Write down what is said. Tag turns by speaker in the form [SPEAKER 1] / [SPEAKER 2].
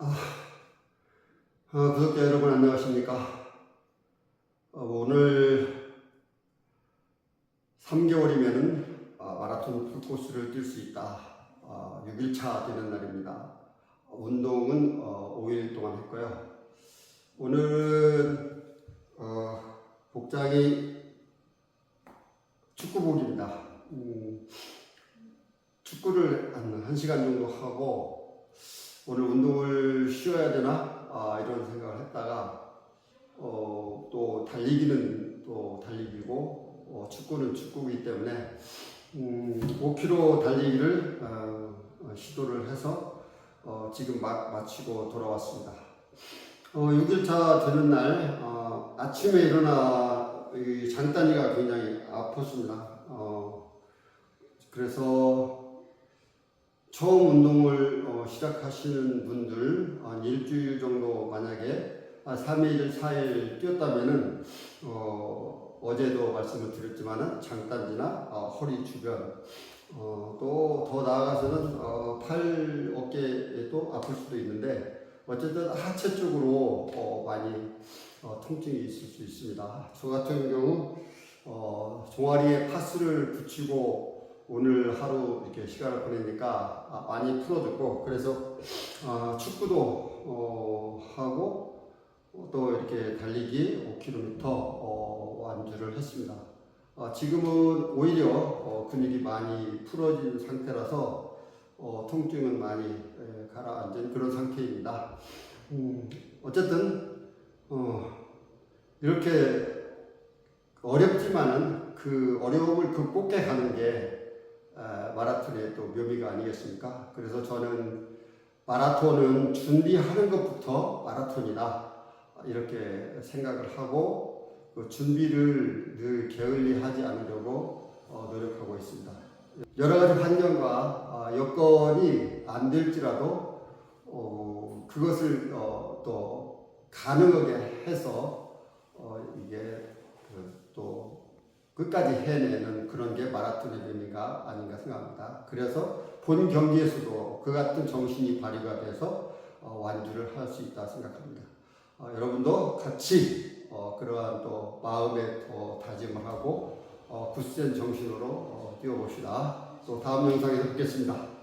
[SPEAKER 1] 어, 구독자 여러분 안녕하십니까? 어, 오늘 3개월이면 마라톤 풀코스를 뛸 수 있다. 어, 6일차 되는 날입니다. 어, 운동은 어, 5일 동안 했고요. 오늘은 어, 복장이 축구복입니다. 음, 축구를 한 1시간 정도 하고 오늘 운동을 쉬어야 되나 아, 이런 생각을 했다가 어, 또 달리기는 또 달리기고 어, 축구는 축구이기 때문에 음, 5km 달리기를 어, 어, 시도를 해서 어, 지금 막 마치고 돌아왔습니다. 어, 6일차 되는 날 어, 아침에 일어나 이 장단이가 굉장히 아팠습니다. 어, 그래서 처음 운동을 어, 시작하시는 분들 한 일주일 정도 만약에 한 3일, 4일 뛰었다면은 어, 어제도 말씀을 드렸지만은 장단지나 어, 허리 주변 어, 또 더 나아가서는 어, 팔 어깨에도 아플 수도 있는데 어쨌든 하체 쪽으로 어, 많이 어, 통증이 있을 수 있습니다. 저 같은 경우 어, 종아리에 파스를 붙이고 오늘 하루 이렇게 시간을 보내니까 아, 많이 풀어졌고 그래서 아, 축구도 어, 하고 또 이렇게 달리기 5km 어, 완주를 했습니다. 아, 지금은 오히려 어, 근육이 많이 풀어진 상태라서 어, 통증은 많이 에, 가라앉은 그런 상태입니다. 음, 어쨌든 어, 이렇게 어렵지만은 그 어려움을 극복해 가는 게 아, 마라톤의 또 묘미가 아니겠습니까? 그래서 저는 마라톤은 준비하는 것부터 마라톤이다 이렇게 생각을 하고 그 준비를 늘 게을리하지 않으려고 어, 노력하고 있습니다. 여러 가지 환경과 아, 여건이 안 될지라도 어, 그것을 어, 또 가능하게 해서 어, 이게 그또 끝까지 해내는 그런 게 마라톤의 의미가 아닌가 생각합니다. 그래서 본 경기에서도 그 같은 정신이 발휘가 돼서 어, 완주를 할 수 있다 생각합니다. 어, 여러분도 같이 어, 그러한 또 마음에 더 다짐을 하고 어, 굳센 정신으로 어, 뛰어봅시다. 또 다음 영상에서 뵙겠습니다.